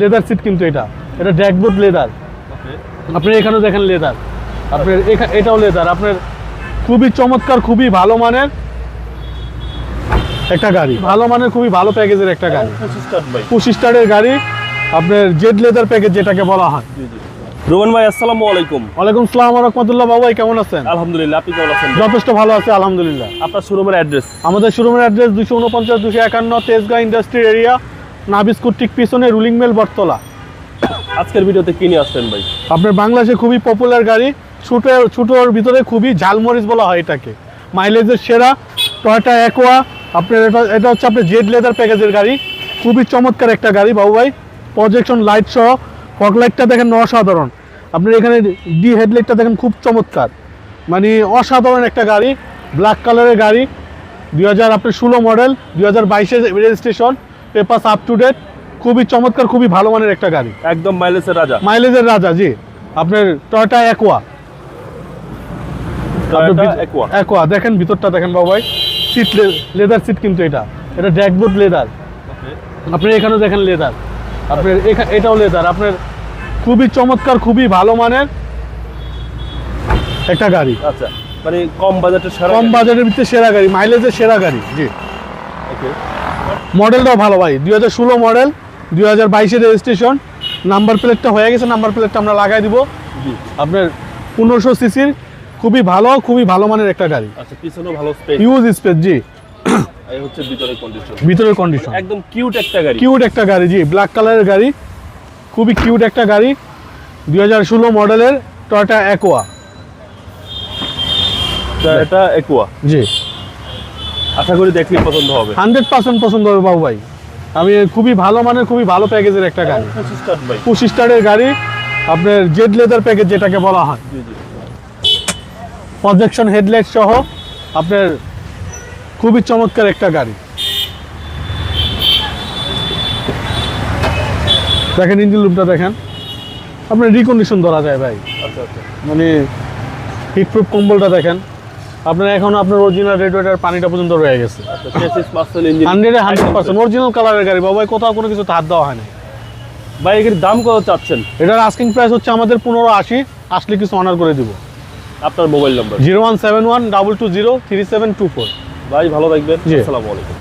Leather seat কিন্তু এটা। এটা ড্যাকবোর্ড লেদার আপনি এখানেও দেখেন লেদার আপনার এটাও লেদার আপনার খুবই চমৎকার খুবই ভালো মানের একটা গাড়ি। ভালো মানের খুবই ভালো প্যাকেজের একটা গাড়ি। পঁচিশ স্টারের গাড়ি আপনার জেড লেদার প্যাকেজ যেটাকে বলা হয়। রোমান ভাই আসসালামু আলাইকুম। ওয়ালাইকুম সালাম রহমতুল্লাহ। বাবাই কেমন আছেন? আলহামদুলিল্লাহ আপনি কেমন আছেন? যথেষ্ট ভালো আছে আলহামদুলিল্লাহ। আপনার শোরুমের অ্যাড্রেস আমাদের শোরুমের অ্যাড্রেস দুশো উনপঞ্চাশ দুশো একান্ন তেজগাঁ ইন্ডাস্ট্রি এরিয়া নাবিস্কুট ঠিক পিছনে রুলিং মেল বটতলা। আজকের ভিডিওতে কি নিয়ে আসছেন ভাই? আপনার বাংলাদেশে খুবই পপুলার গাড়ি। ছোটো ছোটোর ভিতরে খুবই ঝালমরিচ বলা হয় এটাকে। মাইলেজের সেরা টয়টা অ্যাকোয়া আপনার এটা এটা হচ্ছে আপনার জেড লেদার প্যাকেজের গাড়ি। খুবই চমৎকার একটা গাড়ি বাবু ভাই। প্রজেকশন লাইট সহ ফগ লাইটটা দেখেন অসাধারণ। আপনার এখানে ডি হেডলাইটটা দেখেন খুব চমৎকার। মানে অসাধারণ একটা গাড়ি ব্ল্যাক কালারের গাড়ি। দুই হাজার আপনার ষোলো মডেল দুই হাজার বাইশের registration papers up to date খুবই চমৎকার খুবই ভালো মানের একটা গাড়ি। একদম মাইলেজের রাজা। মাইলেজের রাজা জি। আপনার টয়টা অ্যাকোয়া অ্যাকোয়া দেখেন ভিতরটা দেখেন বাবু ভাই। সিট লেদার সিট কিন্তু এটা। এটা ড্যাকবোর্ড লেদার আপনি এখানেও দেখেন লেদার আপনার এটাও লেদার আপনার খুবই চমৎকার খুবই ভালো মানের একটা গাড়ি। আচ্ছা মানে কম বাজেটের সারা কম বাজারের ভিতরে সেরা গাড়ি মাইলেজের সেরা গাড়ি জি। ওকে মডেলটাও ভালো ভাই দুই হাজার ষোলো মডেল দুই হাজার বাইশের রেজিস্ট্রেশন নাম্বার প্লেটটা হয়ে গেছে নাম্বার প্লেটটা আমরা লাগাই দিব। আপনার পনেরোশো সিসির খুবই ভালো খুবই ভালো মানের একটা গাড়ি। আচ্ছা পিছনেও ভালো স্পেস ইউজ স্পেস জি। এই হচ্ছে ভিতরের কন্ডিশন ভিতরের কন্ডিশন একদম কিউট একটা গাড়ি। কিউট একটা গাড়ি জি ব্ল্যাক কালারের গাড়ি। খুবই কিউট একটা গাড়ি দুই হাজার ষোলো মডেলের টয়টা অ্যাকোয়া একুয়া জি। আশা করি দেখলে পছন্দ হবে। হান্ড্রেড পার্সেন্ট পছন্দ হবে বাবু ভাই। আমি খুবই ভালো মানের খুবই ভালো প্যাকেজের একটা গাড়ি। পঁচিশ স্টারের গাড়ি আপনার জেড লেদার প্যাকেজ যেটাকে বলা হয়। প্রজেকশন হেডলাইট সহ আপনার খুবই চমৎকার একটা গাড়ি। দেখেন ইঞ্জিন লুপটা দেখেন। আপনার রিকন্ডিশন ধরা যায় ভাই। আচ্ছা আচ্ছা। মানে হিটপ্রুফ কম্বলটা দেখেন। আপনার এখন আপনার অরিজিনাল রেডিওটার পানিটা পর্যন্ত রয়ে গেছে। আচ্ছা হান্ড্রেডে হান্ড্রেড পার্সেন্ট অরিজিনাল কালারের গাড়ি। বাবাই কোথাও কোনো কিছু হাত দেওয়া হয়নি ভাই এর দাম কত চাচ্ছেন? এটার আস্কিং প্রাইস হচ্ছে আমাদের পনেরো আশি আসলে কিছু অনার করে দিব। আপনার mobile number zero one seven one double two zero three seven two four. ভাই ভালো থাকবেন। আসসালামু আলাইকুম।